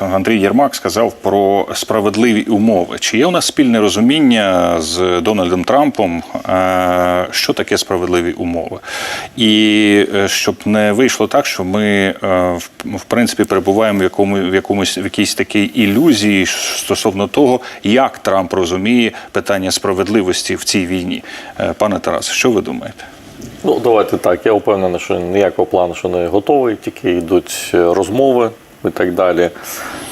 Андрій Єрмак сказав про справедливі умови. Чи є у нас спільне розуміння з Дональдом Трампом, е, що таке справедливі умови? І е, щоб не вийшло так, що ми е, в- принципі перебуваємо в якому в якомусь в якійсь такій ілюзії стосовно того, як Трамп розуміє питання справедливості в цій війні. Пане Тарасе, що ви думаєте? Ну, давайте так. Я впевнений, що ніякого плану що не готовий, тільки йдуть розмови і так далі.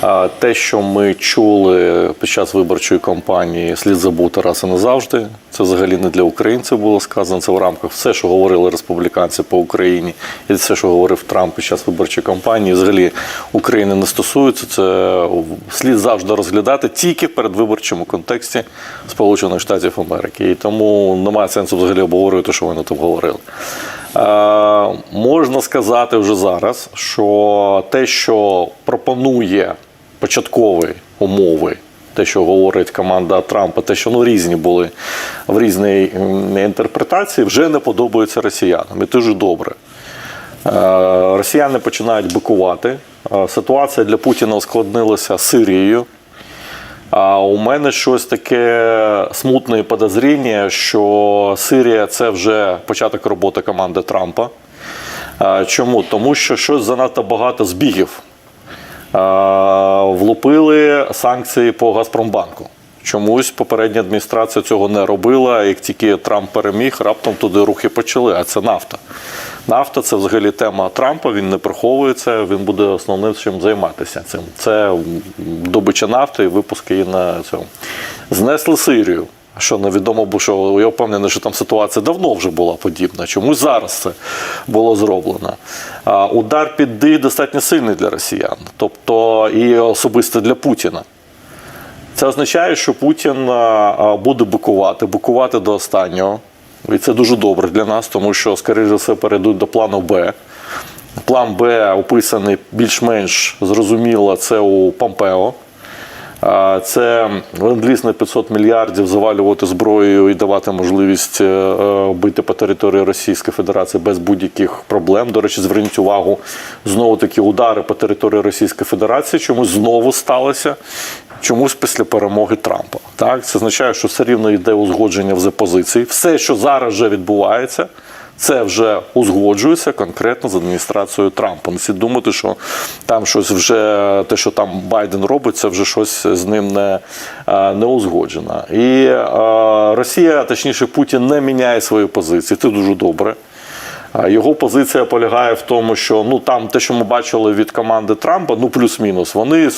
А те, що ми чули під час виборчої кампанії, слід забути раз і назавжди. Це взагалі не для українців було сказано. Це в рамках все, що говорили республіканці по Україні, і все, що говорив Трамп під час виборчої кампанії, взагалі України не стосується. Це слід завжди розглядати тільки в передвиборчому контексті Сполучених Штатів Америки. І тому немає сенсу взагалі обговорювати, що вони там говорили. Е, можна сказати вже зараз, що те, що пропонує початкові умови, те, що говорить команда Трампа, те, що ну різні були в різній інтерпретації, вже не подобається росіянам. І дуже добре. Е, Росіяни починають бикувати. Е, Ситуація для Путіна ускладнилася Сирією. А у мене щось таке смутне подозріння, що Сирія це вже початок роботи команди Трампа. Чому? Тому що щось занадто багато збігів. Влупили санкції по Газпромбанку. Чомусь попередня адміністрація цього не робила. Як тільки Трамп переміг, раптом туди рухи почали. А це нафта. Нафта це взагалі тема Трампа. Він не приховується. Він буде основним чим займатися цим. Це добича нафти і випуск її на цьому. Знесли Сирію. Що невідомо, бо що я впевнений, що там ситуація давно вже була подібна. Чомусь зараз це було зроблено. А, удар під дих достатньо сильний для росіян, тобто і особисто для Путіна. Це означає, що Путін буде бикувати, бикувати до останнього. І це дуже добре для нас, тому що, скоріше за все, перейдуть до плану Б. План Б описаний більш-менш зрозуміло, це у Помпео. Це ленд-ліз на 500 мільярдів завалювати зброєю і давати можливість е, е, бити по території Російської Федерації без будь-яких проблем. До речі, зверніть увагу, знову такі удари по території Російської Федерації чомусь знову сталося. Чомусь після перемоги Трампа. Так, це означає, що все рівно йде узгодження в позиції. Все, що зараз вже відбувається, це вже узгоджується конкретно з адміністрацією Трампа. Не слід думати, що там щось вже те, що там Байден робить, це вже щось з ним не, е, не узгоджено. І е, Росія, точніше, Путін не міняє свої позиції. Це дуже добре. Його позиція полягає в тому, що ну там те, що ми бачили від команди Трампа, ну плюс-мінус, вони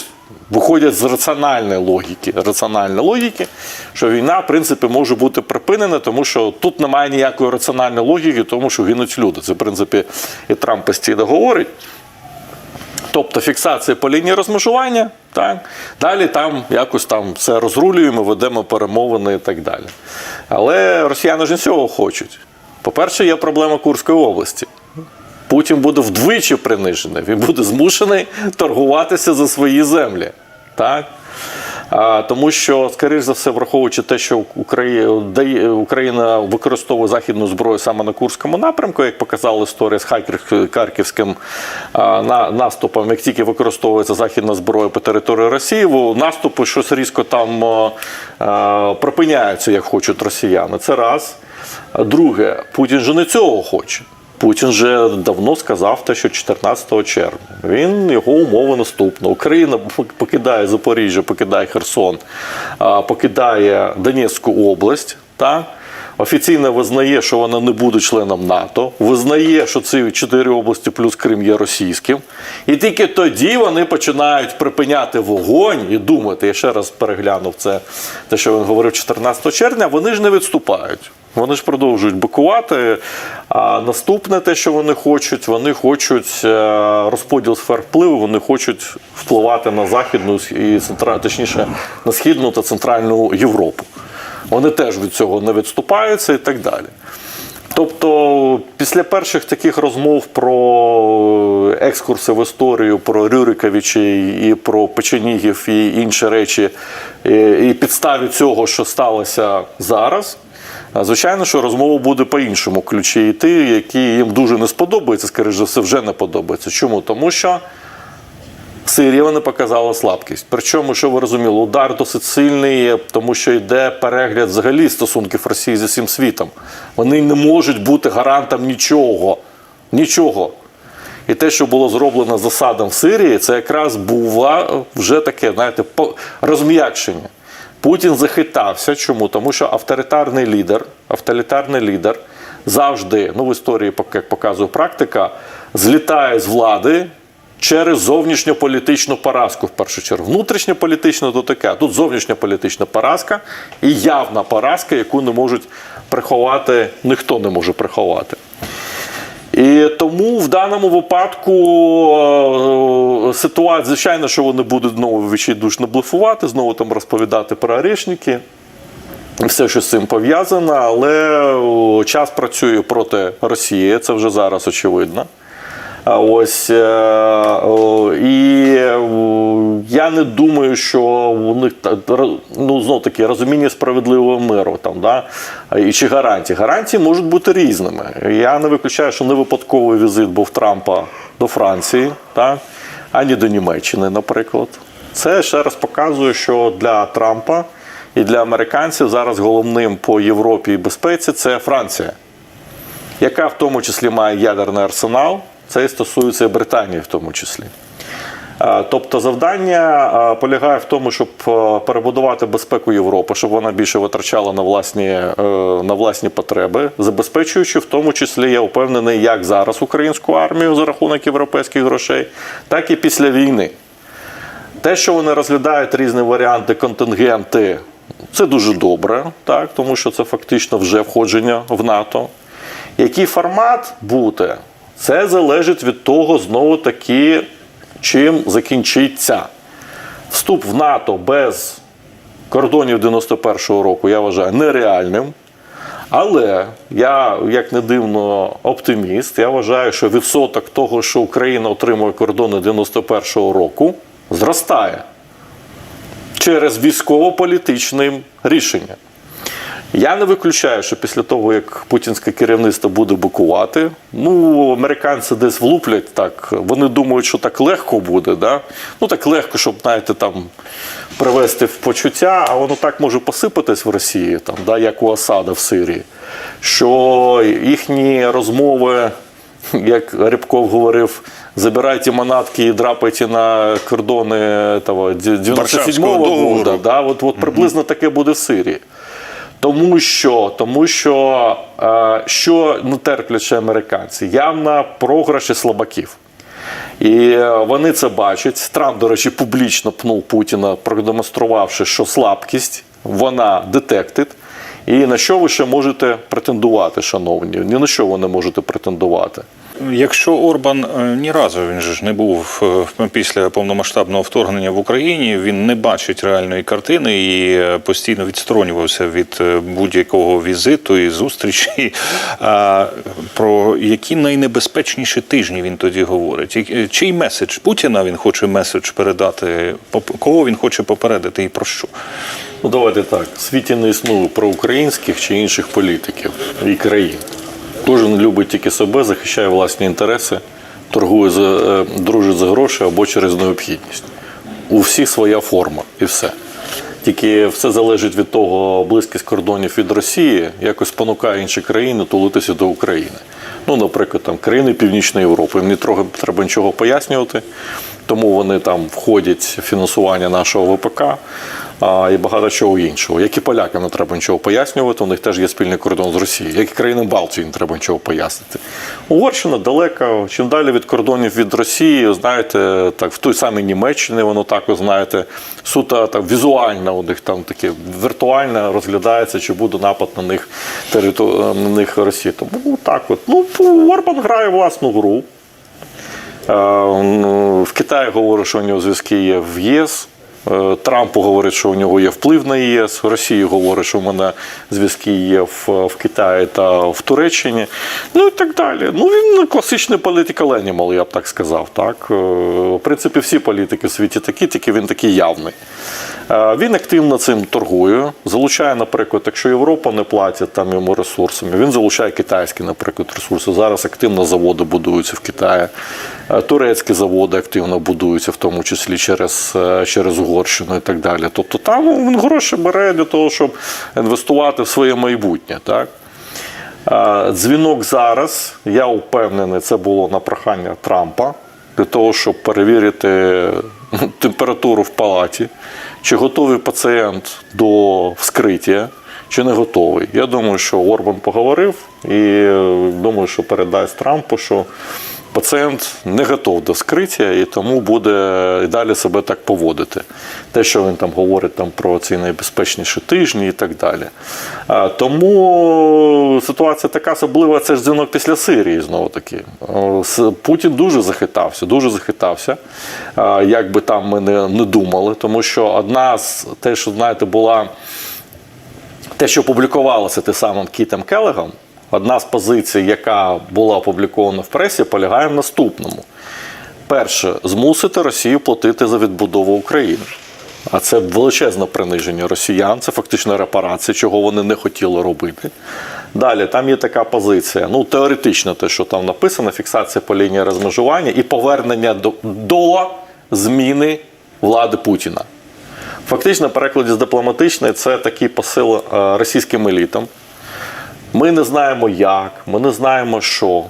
виходять з раціональної логіки. Раціональної логіки, що війна, в принципі, може бути припинена, тому що тут немає ніякої раціональної логіки, тому що гинуть люди. Це, в принципі, і Трамп постійно говорить. Тобто фіксація по лінії розмежування, так? далі там якось там все розрулюємо, ведемо перемовини і так далі. Але росіяни ж не цього хочуть. По-перше, є проблема Курської області. Путін буде вдвічі принижений, він буде змушений торгуватися за свої землі. Так? Тому що, скоріш за все, враховуючи те, що Україна, використовує західну зброю саме на Курському напрямку, як показала історія з Харків- Харківським наступом, як тільки використовується західна зброя по території Росії, наступи щось різко там припиняються, як хочуть росіяни. Це раз. Друге, Путін же не цього хоче. Путін вже давно сказав те, що 14 червня. Він його умови наступно. Україна покидає Запоріжжя, покидає Херсон, покидає Донецьку область. Так? Офіційно визнає, що вона не буде членом НАТО, визнає, що ці чотири області плюс Крим є російським. І тільки тоді вони починають припиняти вогонь і думати. Я ще раз переглянув це, те, що він говорив 14 червня. Вони ж не відступають. Вони ж продовжують бикувати. А наступне те, що вони хочуть, вони хочуть е, розподіл сфер впливу, вони хочуть впливати на західну і центра, точніше на східну та центральну Європу. Вони теж від цього не відступаються і так далі. Тобто, після перших таких розмов про екскурси в історію, про Рюриковичі і про Печенігів і інші речі, і підставі цього, що сталося зараз. Звичайно, що розмова буде по іншому ключі йти, які їм дуже не сподобається, скоріш за все, вже не подобається. Чому? Тому що В Сирії вони показали слабкість. Причому, що ви розуміли, удар досить сильний, тому що йде перегляд взагалі стосунків Росії з усім світом. Вони не можуть бути гарантом нічого. Нічого. І те, що було зроблено засадом в Сирії, це якраз було вже таке, знаєте, розм'якшення. Путін захитався. Чому? Тому що авторитарний лідер, авторитарний лідер завжди, ну в історії, як показує практика, злітає з влади через зовнішньополітичну поразку, в першу чергу. Внутрішньополітична то таке, тут зовнішньополітична поразка і явна поразка, яку не можуть приховати, ніхто не може приховати. І тому в даному випадку е, ситуація, звичайно, що вони будуть знову відчайдушно блефувати, знову там розповідати про орешники. Все, що з цим пов'язано, але час працює проти Росії, це вже зараз очевидно. Ось е, і я не думаю, що у них ну знов таки розуміння справедливого миру там, да? і чи гарантії. Гарантії можуть бути різними. Я не виключаю, що не випадковий візит був Трампа до Франції, так? ані до Німеччини, наприклад. Це ще раз показує, що для Трампа і для американців зараз головним по Європі і безпеці це Франція яка в тому числі має ядерний арсенал, це і стосується Британії в тому числі. Тобто завдання полягає в тому, щоб перебудувати безпеку Європи, щоб вона більше витрачала на власні, е, на власні потреби, забезпечуючи в тому числі, я впевнений, як зараз українську армію за рахунок європейських грошей, так і після війни. Те, що вони розглядають різні варіанти, контингенти, це дуже добре, так, тому що це фактично вже входження в НАТО. Який формат буде, це залежить від того, знову таки, чим закінчиться. Вступ в НАТО без кордонів 91-го року, я вважаю, нереальним. Але я, як не дивно, оптиміст. Я вважаю, що відсоток того, що Україна отримує кордони 91-го року, зростає через військово-політичне рішення. Я не виключаю, що після того, як путінське керівництво буде букувати, ну, американці десь влуплять так. Вони думають, що так легко буде. Да? Ну так легко, щоб, знаєте, там привести в почуття, а воно так може посипатись в Росії, там, да, як у Асада в Сирії, що їхні розмови, як Рябков говорив, забирайте манатки і драпайте на кордони того, 97-го договору. года. Да, от, от приблизно таке буде в Сирії. Тому що, тому що, е, що не терплять ще американці, явно програші слабаків. І е, вони це бачать. Трамп, до речі, публічно пнув Путіна, продемонструвавши, що слабкість вона детектит. І на що ви ще можете претендувати, шановні? Ні на що ви не можете претендувати. Якщо Орбан е, ні разу він же ж не був е, після повномасштабного вторгнення в Україні, він не бачить реальної картини і е, постійно відсторонювався від будь-якого візиту і зустрічі. А про які найнебезпечніші тижні він тоді говорить? Чий меседж Путіна він хоче меседж передати? Кого він хоче попередити і про що? Ну, давайте так. В світі не існує проукраїнських чи інших політиків і країн. Кожен любить тільки себе, захищає власні інтереси, торгує за, е, дружить за гроші або через необхідність. У всіх своя форма і все. Тільки все залежить від того, близькість кордонів від Росії якось спонукає інші країни тулитися до України. Ну, наприклад, там країни Північної Європи. Їм трохи треба нічого пояснювати, тому вони там входять в фінансування нашого ВПК а, і багато чого іншого. Як і полякам не треба нічого пояснювати, у них теж є спільний кордон з Росією. Як і країнам Балтії не треба нічого пояснити. Угорщина далека, чим далі від кордонів від Росії, знаєте, так в той самій Німеччині воно також, знаєте, суто так візуально у них там таке віртуально розглядається, чи буде напад на них териту- на них Росії. Тому так от. Ну, Орбан грає власну гру. Ну, В Китаї говорить, що у нього зв'язки є в ЄС. Е, Трампу говорить, що у нього є вплив на ЄС. Росії говорить, що в мене зв'язки є в, в Китаї та в Туреччині. Ну і так далі. Ну він класичний політик Ленімал, я б так сказав. Так? Е, В принципі, всі політики в світі такі, тільки він такий явний. Е, Він активно цим торгує, залучає, наприклад, якщо Європа не платить там йому ресурсами, він залучає китайські, наприклад, ресурси. Зараз активно заводи будуються в Китаї, Е, турецькі заводи активно будуються, в тому числі через, е, через Угорщину і так далі. Тобто там він гроші бере для того, щоб інвестувати в своє майбутнє. Так? Дзвінок зараз, я впевнений, це було на прохання Трампа для того, щоб перевірити температуру в палаті, чи готовий пацієнт до вскриття, чи не готовий. Я думаю, що Орбан поговорив і е, думаю, що передасть Трампу, що пацієнт не готов до вскриття і тому буде і далі себе так поводити. Те, що він там говорить там, про ці найбезпечніші тижні і так далі. А, тому ситуація така особлива, це ж дзвінок після Сирії знову таки. Путін дуже захитався, дуже захитався, як би там ми не, не думали, тому що одна з те, що знаєте, була те, що публікувалося тим самим Кітом Келегом, одна з позицій, яка була опублікована в пресі, полягає в наступному: перше, змусити Росію платити за відбудову України. А це величезне приниження росіян, це фактично репарація, чого вони не хотіли робити. Далі там є така позиція. Ну, теоретично, те, що там написано, фіксація по лінії розмежування і повернення до, до зміни влади Путіна. Фактично, перекладі з дипломатичної це такий посил е, російським елітам. Ми не знаємо як, ми не знаємо що.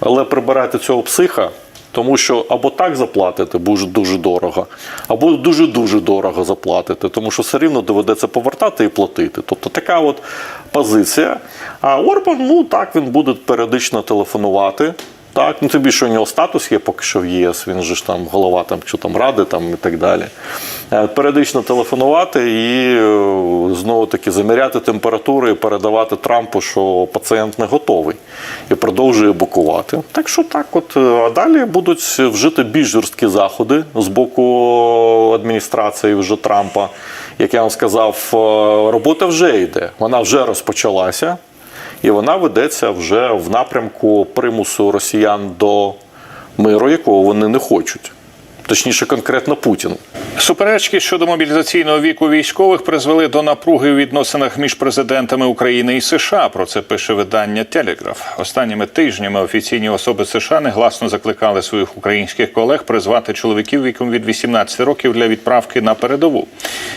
Але прибирайте цього психа, тому що або так заплатите, буде дуже дорого, або дуже-дуже дорого заплатите, тому що все рівно доведеться повертати і платити. Тобто така от позиція. А Орбан, ну так, він буде періодично телефонувати. Так, ну тобі що у нього статус є поки що в ЄС, він же ж там голова там, що там ради там, і так далі. Е, Періодично телефонувати і е, знову таки заміряти температуру і передавати Трампу, що пацієнт не готовий і продовжує букувати. Так що так, от е, а далі будуть вжити більш жорсткі заходи з боку адміністрації вже Трампа. Як я вам сказав, робота вже йде, вона вже розпочалася. І вона ведеться вже в напрямку примусу росіян до миру, якого вони не хочуть. Точніше, конкретно Путін. Суперечки щодо мобілізаційного віку військових призвели до напруги у відносинах між президентами України і США. Про це пише видання Телеграф. Останніми тижнями офіційні особи США негласно закликали своїх українських колег призвати чоловіків віком від 18 років для відправки на передову.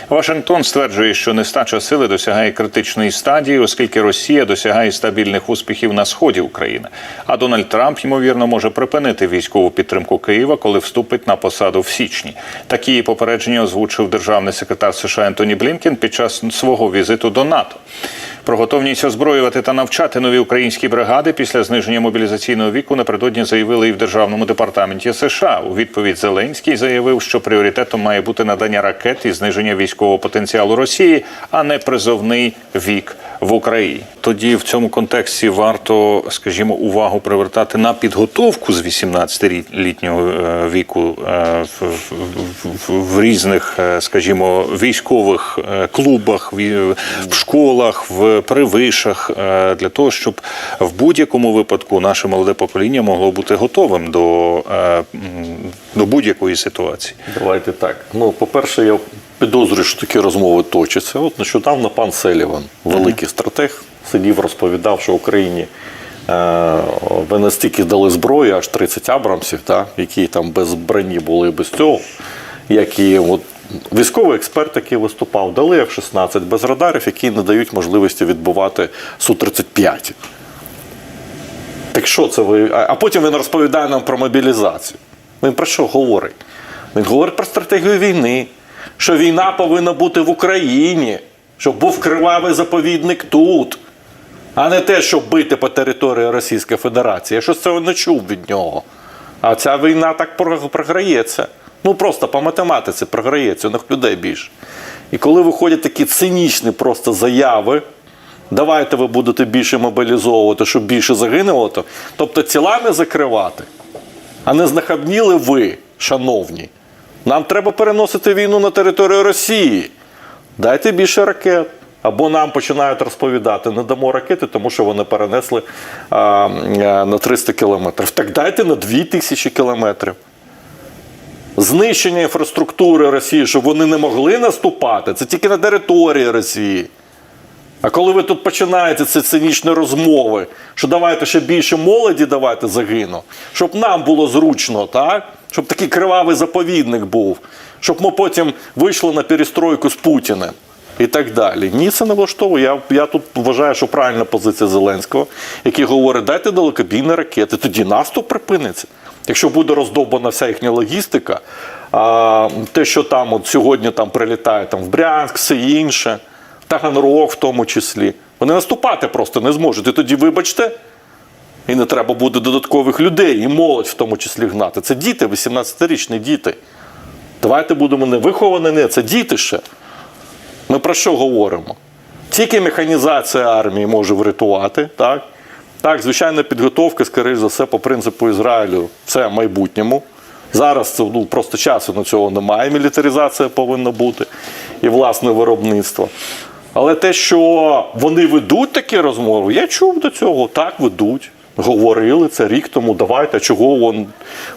Вашингтон стверджує, що нестача сили досягає критичної стадії, оскільки Росія досягає стабільних успіхів на сході України. А Дональд Трамп ймовірно може припинити військову підтримку Києва, коли вступить на посаду в січні. Такі попередження озвучив державний секретар США Ентоні Блінкен під час свого візиту до НАТО. Про готовність озброювати та навчати нові українські бригади після зниження мобілізаційного віку напередодні заявили і в державному департаменті США. У відповідь Зеленський заявив, що пріоритетом має бути надання ракет і зниження військового потенціалу Росії, а не призовний вік в Україні. Тоді в цьому контексті варто, скажімо, увагу привертати на підготовку з 18-літнього е, віку е, в, різних, е, скажімо, військових клубах, в школах, в при вишах, е, для того, щоб в будь-якому випадку наше молоде покоління могло бути готовим до, е, до будь-якої ситуації. Давайте так. Ну, по-перше, я підозрюю, що такі розмови точаться. От нещодавно пан Селіван, великий стратег, сидів, розповідав, що Україні е, ви настільки дали зброї, аж 30 абрамсів, та, які там без броні були без цього. Як і от, військовий експерт, який виступав, дали F-16 без радарів, які не дають можливості відбувати Су-35. Так що це ви? А потім він розповідає нам про мобілізацію. Він про що говорить? Він говорить про стратегію війни, що війна повинна бути в Україні, щоб був кривавий заповідник тут, а не те, щоб бити по території Російської Федерації. Я щось цього не чув від нього. А ця війна так програється. Ну просто по математиці програється, у них людей більше. І коли виходять такі цинічні просто заяви, давайте ви будете більше мобілізовувати, щоб більше загинуло, то- тобто тілами закривати. А не знахабніли ви, шановні. Нам треба переносити війну на територію Росії. Дайте більше ракет. Або нам починають розповідати, не дамо ракети, тому що вони перенесли а, а, на 300 кілометрів. Так дайте на 2000 кілометрів. Знищення інфраструктури Росії, щоб вони не могли наступати, це тільки на території Росії. А коли ви тут починаєте ці цинічні розмови, що давайте ще більше молоді давайте загину, щоб нам було зручно, так? щоб такий кривавий заповідник був, щоб ми потім вийшли на перестройку з Путіним і так далі. Ні, це не влаштовує. Я, я тут вважаю, що правильна позиція Зеленського, який говорить, дайте далекобійні ракети, тоді наступ припиниться. Якщо буде роздовбана вся їхня логістика, а, те, що там от сьогодні там прилітає там, в Брянськ, все інше. Таганрог в тому числі. Вони наступати просто не зможуть. І тоді, вибачте, і не треба буде додаткових людей, і молодь в тому числі гнати. Це діти, 18-річні діти. Давайте будемо не виховані, не це діти ще. Ми про що говоримо? Тільки механізація армії може врятувати, так? Так, звичайна підготовка, скоріш за все, по принципу Ізраїлю, це в майбутньому. Зараз це ну, просто часу на цього немає. Мілітаризація повинна бути і власне виробництво. Але те, що вони ведуть такі розмови, я чув до цього. Так ведуть. Говорили це рік тому. Давайте, чого вон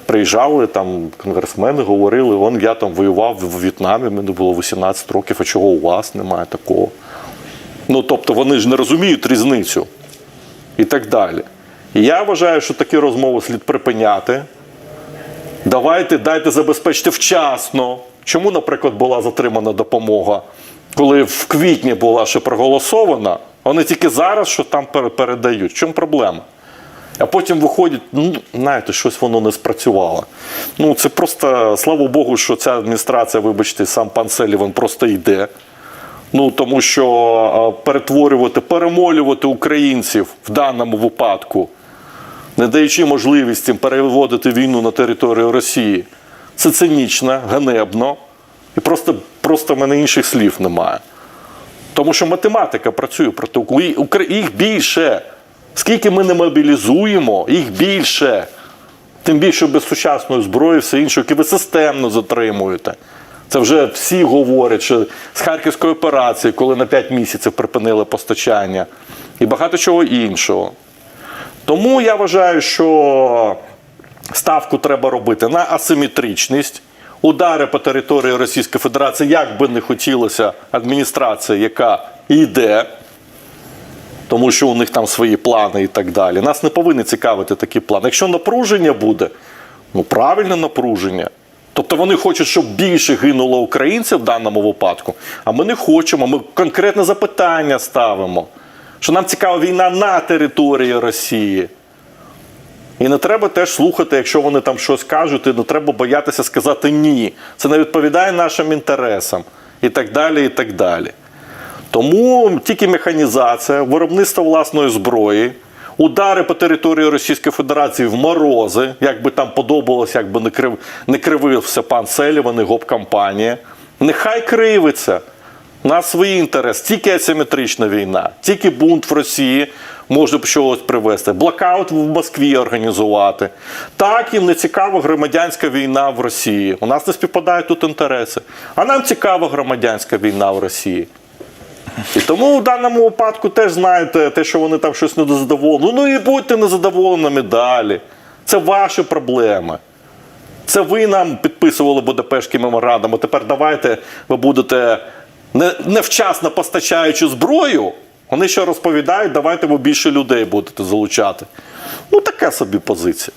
приїжджали там конгресмени, говорили, вон я там воював в В'єтнамі, мені було 18 років, а чого у вас немає такого? Ну тобто вони ж не розуміють різницю і так далі. І я вважаю, що такі розмови слід припиняти. Давайте дайте забезпечити вчасно. Чому, наприклад, була затримана допомога, коли в квітні була ще проголосована, вони тільки зараз що там передають. В чому проблема? А потім виходять, ну, знаєте, щось воно не спрацювало. Ну, це просто, слава Богу, що ця адміністрація, вибачте, сам пан Селіван просто йде. Ну, тому що перетворювати, перемолювати українців в даному випадку, не даючи можливість їм переводити війну на територію Росії, це цинічно, ганебно. І просто, просто в мене інших слів немає. Тому що математика працює проти України. Їх більше. Скільки ми не мобілізуємо, їх більше. Тим більше без сучасної зброї, все інше, яке ви системно затримуєте. Це вже всі говорять, що з Харківської операції, коли на 5 місяців припинили постачання, і багато чого іншого. Тому я вважаю, що ставку треба робити на асиметричність. Удари по території Російської Федерації, як би не хотілося адміністрація, яка йде, тому що у них там свої плани і так далі. Нас не повинні цікавити такі плани. Якщо напруження буде, ну правильне напруження. Тобто вони хочуть, щоб більше гинуло українців в даному випадку, а ми не хочемо. Ми конкретне запитання ставимо, що нам цікава війна на території Росії. І не треба теж слухати, якщо вони там щось кажуть, і не треба боятися сказати ні. Це не відповідає нашим інтересам і так далі. і так далі. Тому тільки механізація, виробництво власної зброї, удари по території Російської Федерації в морози, як би там подобалось, як би не, крив, не кривився пан Селіван і гоп-кампанія. Нехай кривиться. У нас свій інтерес, тільки асиметрична війна, тільки бунт в Росії може б чогось привести, блокаут в Москві організувати. Так їм не цікава громадянська війна в Росії. У нас не співпадають тут інтереси. А нам цікава громадянська війна в Росії. І тому в даному випадку теж знаєте, те, що вони там щось незадоволені. Ну і будьте незадоволеними далі. Це ваші проблеми. Це ви нам підписували Будапештський меморандум. а Тепер давайте ви будете не- невчасно постачаючи зброю. Вони ще розповідають, давайте ви більше людей будете залучати. Ну, така собі позиція.